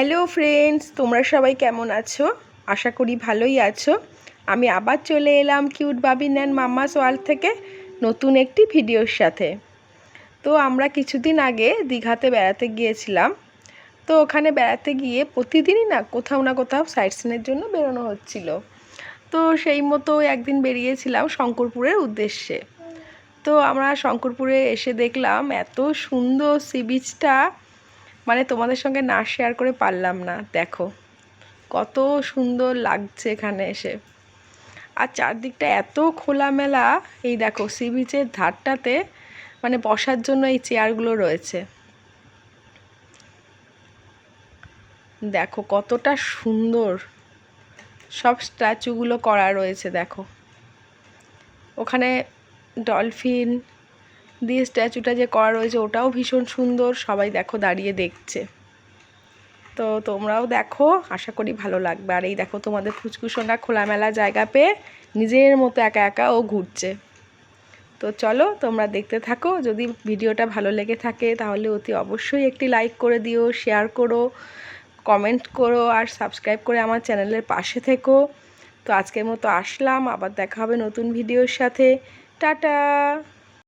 Hello friends তোমরা সবাই কেমন আছো? আশা করি ভালোই আছো। আমি আবার চলে এলাম cute Babin and mamma's world থেকে নতুন একটি ভিডিওর সাথে। তো আমরা কিছুদিন আগে দীঘাতে বেড়াতে গিয়েছিলাম। তো ওখানে বেড়াতে গিয়ে প্রতিদিনই না কোথাও না কোথাও সাইট সিনের জন্য বেরোনো হচ্ছিল। তো সেই মতো একদিন বেরিয়েছিলাম শঙ্করপুরের উদ্দেশ্যে। তো আমরা শঙ্করপুরে এসে দেখলাম এত সুন্দর সি বিচটা মানে তোমাদের সঙ্গে না শেয়ার করে পারলাম না, দেখো। কত সুন্দর লাগছে এখানে এসে। আর চারদিকটা এত খোলামেলা, এই দেখো, সি বিচের ধারটাতে মানে বসার জন্য এই চেয়ারগুলো রয়েছে। দেখো, কতটা সুন্দর। সব স্ট্যাচুগুলো করা রয়েছে, দেখো। ওখানে ডলফিন দিয়ে স্ট্যাচুটা যে করা রয়েছে, ওটাও ভীষণ সুন্দর। সবাই দেখো দাঁড়িয়ে দেখছে। তো তোমরাও দেখো, আশা করি ভালো লাগবে। আর এই দেখো তোমাদের ফুচকুসোনা খোলামেলা জায়গা পেয়ে নিজের মতো একা একা ও ঘুরছে। তো চলো, তোমরা দেখতে থাকো। যদি ভিডিওটা ভালো লেগে থাকে, তাহলে অতি অবশ্যই একটি লাইক করে দিও, শেয়ার করো, কমেন্ট করো, আর সাবস্ক্রাইব করে আমার চ্যানেলের পাশে থেকো। তো আজকের মতো আসলাম। আবার দেখা হবে নতুন ভিডিওর সাথে। টাটা!